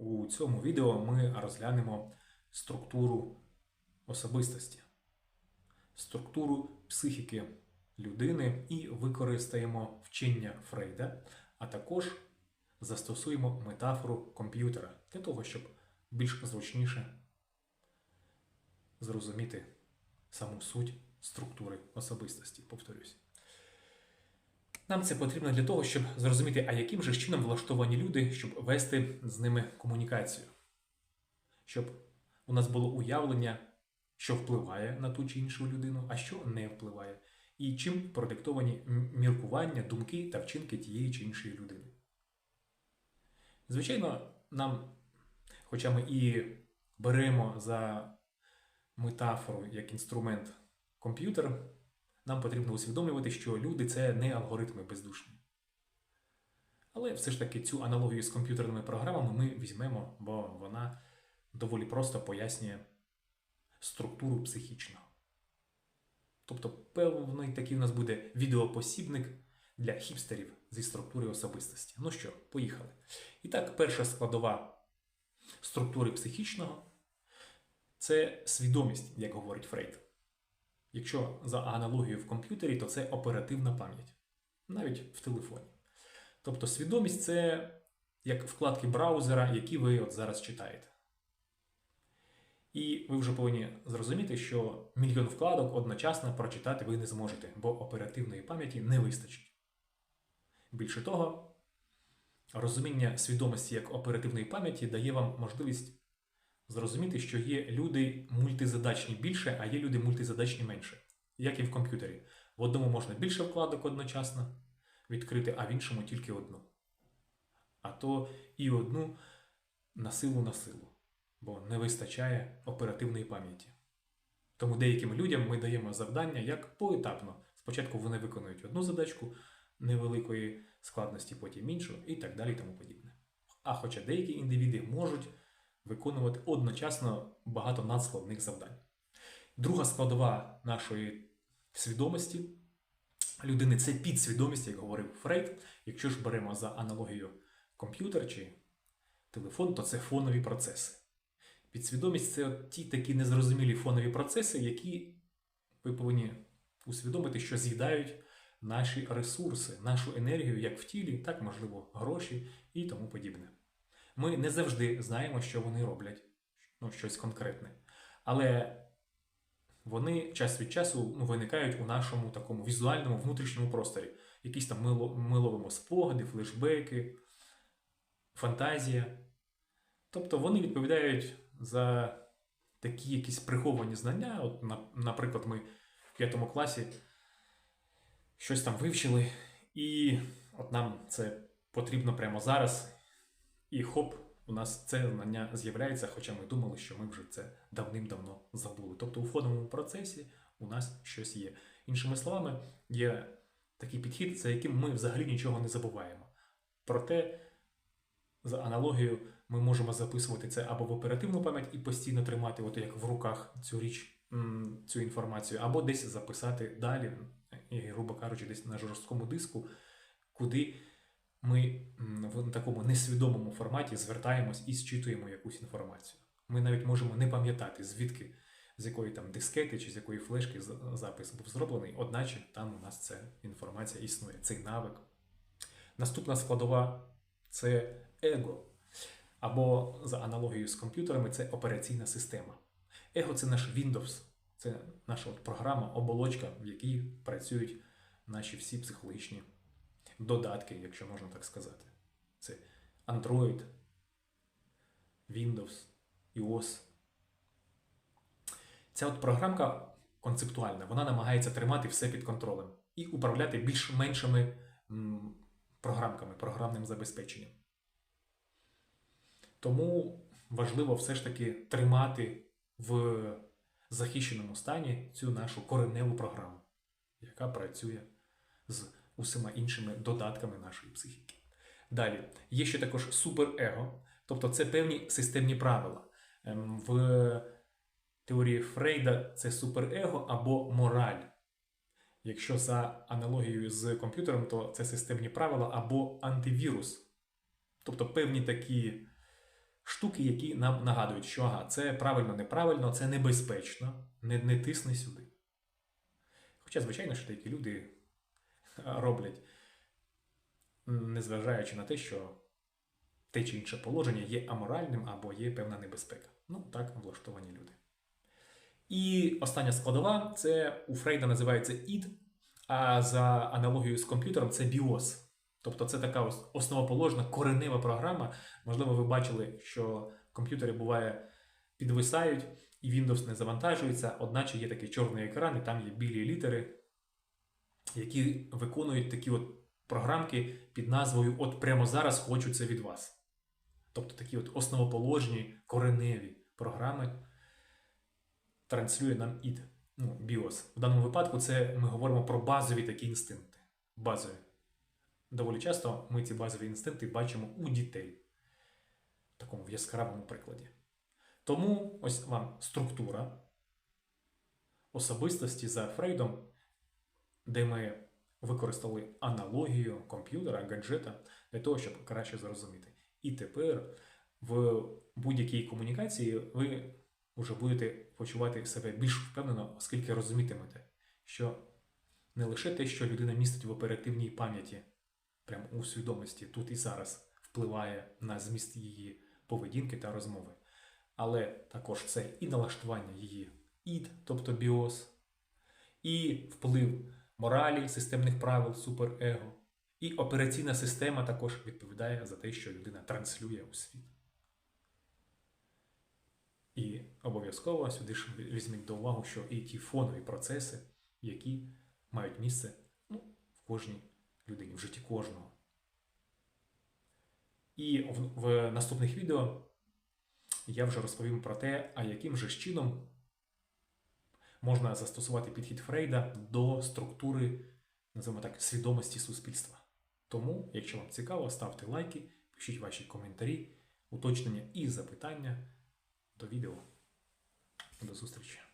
У цьому відео ми розглянемо структуру особистості, структуру психіки людини і використаємо вчення Фрейда, а також застосуємо метафору комп'ютера для того, щоб більш зручніше зрозуміти саму суть структури особистості. Повторюсь. Нам це потрібно для того, щоб зрозуміти, а яким же чином влаштовані люди, щоб вести з ними комунікацію, щоб у нас було уявлення, що впливає на ту чи іншу людину, а що не впливає, і чим продиктовані міркування, думки та вчинки тієї чи іншої людини. Звичайно, нам, хоча ми і беремо за метафору як інструмент комп'ютер, нам потрібно усвідомлювати, що люди це не алгоритми бездушні. Але все ж таки цю аналогію з комп'ютерними програмами ми візьмемо, бо вона доволі просто пояснює структуру психічного. Тобто, певний такий у нас буде відеопосібник для хіпстерів зі структури особистості. Ну що, поїхали. І так, перша складова структури психічного це свідомість, як говорить Фрейд. Якщо за аналогією в комп'ютері, то це оперативна пам'ять, навіть в телефоні. Тобто свідомість це як вкладки браузера, які ви от зараз читаєте. І ви вже повинні зрозуміти, що мільйон вкладок одночасно прочитати ви не зможете, бо оперативної пам'яті не вистачить. Більше того, розуміння свідомості як оперативної пам'яті дає вам можливість зрозуміти, що є люди мультизадачні більше, а є люди мультизадачні менше. Як і в комп'ютері. В одному можна більше вкладок одночасно відкрити, а в іншому тільки одну. А то і одну на силу на силу, бо не вистачає оперативної пам'яті. Тому деяким людям ми даємо завдання як поетапно. Спочатку вони виконують одну задачку невеликої складності, потім іншу і так далі тому подібне. А хоча деякі індивіди можуть виконувати одночасно багато надскладних завдань. Друга складова нашої свідомості людини це підсвідомість, як говорив Фрейд. Якщо ж беремо за аналогію комп'ютер чи телефон, то це фонові процеси. Підсвідомість це ті такі незрозумілі фонові процеси, які ви повинні усвідомити, що з'їдають наші ресурси, нашу енергію як в тілі, так можливо гроші і тому подібне. Ми не завжди знаємо, що вони роблять, ну, щось конкретне. Але вони час від часу ну, виникають у нашому такому візуальному внутрішньому просторі. Якісь там ми ловимо спогади, флешбеки, фантазія. Тобто вони відповідають за такі якісь приховані знання. От, Наприклад, ми в п'ятому класі щось там вивчили, і от нам це потрібно прямо зараз. І хоп, у нас це знання з'являється, хоча ми думали, що ми вже це давним-давно забули. Тобто у фоновому процесі у нас щось є. Іншими словами, є такий підхід, за яким ми взагалі нічого не забуваємо. Проте, за аналогією, ми можемо записувати це або в оперативну пам'ять і постійно тримати, от як в руках цю річ, цю інформацію, або десь записати далі, грубо кажучи, десь на жорсткому диску, куди ми в такому несвідомому форматі звертаємось і зчитуємо якусь інформацію. Ми навіть можемо не пам'ятати, звідки, з якої там дискети чи з якої флешки запис був зроблений, одначе там у нас ця інформація існує, цей навик. Наступна складова це его. Або за аналогією з комп'ютерами, це операційна система. Его це наш Windows, це наша от програма, оболочка, в якій працюють наші всі психологічні додатки, якщо можна так сказати. Це Android, Windows, iOS. Ця от програмка концептуальна, вона намагається тримати все під контролем і управляти більш-меншими м, програмками, програмним забезпеченням. Тому важливо все ж таки тримати в захищеному стані цю нашу кореневу програму, яка працює з усіма іншими додатками нашої психіки. Далі, є ще також суперего, тобто це певні системні правила. Ем, В теорії Фрейда це суперего або мораль. Якщо за аналогією з комп'ютером, то це системні правила або антивірус. Тобто певні такі штуки, які нам нагадують, що ага, це правильно, неправильно, це небезпечно, не, не тисни сюди. Хоча, звичайно, що деякі люди роблять, незважаючи на те, що те чи інше положення є аморальним або є певна небезпека. Ну, так влаштовані люди. І остання складова це у Фрейда називається ід, а за аналогією з комп'ютером це BIOS. Тобто це така основоположна коренева програма. Можливо, ви бачили, що комп'ютери буває підвисають, і Windows не завантажується, одначе є такий чорний екран, і там є білі літери, які виконують такі от програмки під назвою От прямо зараз хочу це від вас. Тобто такі от основоположні кореневі програми транслює нам ід, ну, BIOS. В даному випадку це ми говоримо про базові такі інстинкти. Базові. Доволі часто ми ці базові інстинкти бачимо у дітей в такому яскравому прикладі. Тому ось вам структура особистості за Фрейдом, де ми використали аналогію комп'ютера, гаджета для того, щоб краще зрозуміти. І тепер в будь-якій комунікації ви вже будете почувати себе більш впевнено, оскільки розумітимете, що не лише те, що людина містить в оперативній пам'яті, прямо у свідомості тут і зараз впливає на зміст її поведінки та розмови, але також це і налаштування її ід, тобто біос, і вплив моралі, системних правил, суперего, і операційна система також відповідає за те, що людина транслює у світ. І обов'язково сюди ж візьміть до уваги, що і ті фонові процеси, які мають місце ну, в кожній людині, в житті кожного. І в, в наступних відео я вже розповім про те, а яким же чином можна застосувати підхід Фрейда до структури, називаємо так, свідомості суспільства. Тому, якщо вам цікаво, ставте лайки, пишіть ваші коментарі, уточнення і запитання до відео. До зустрічі!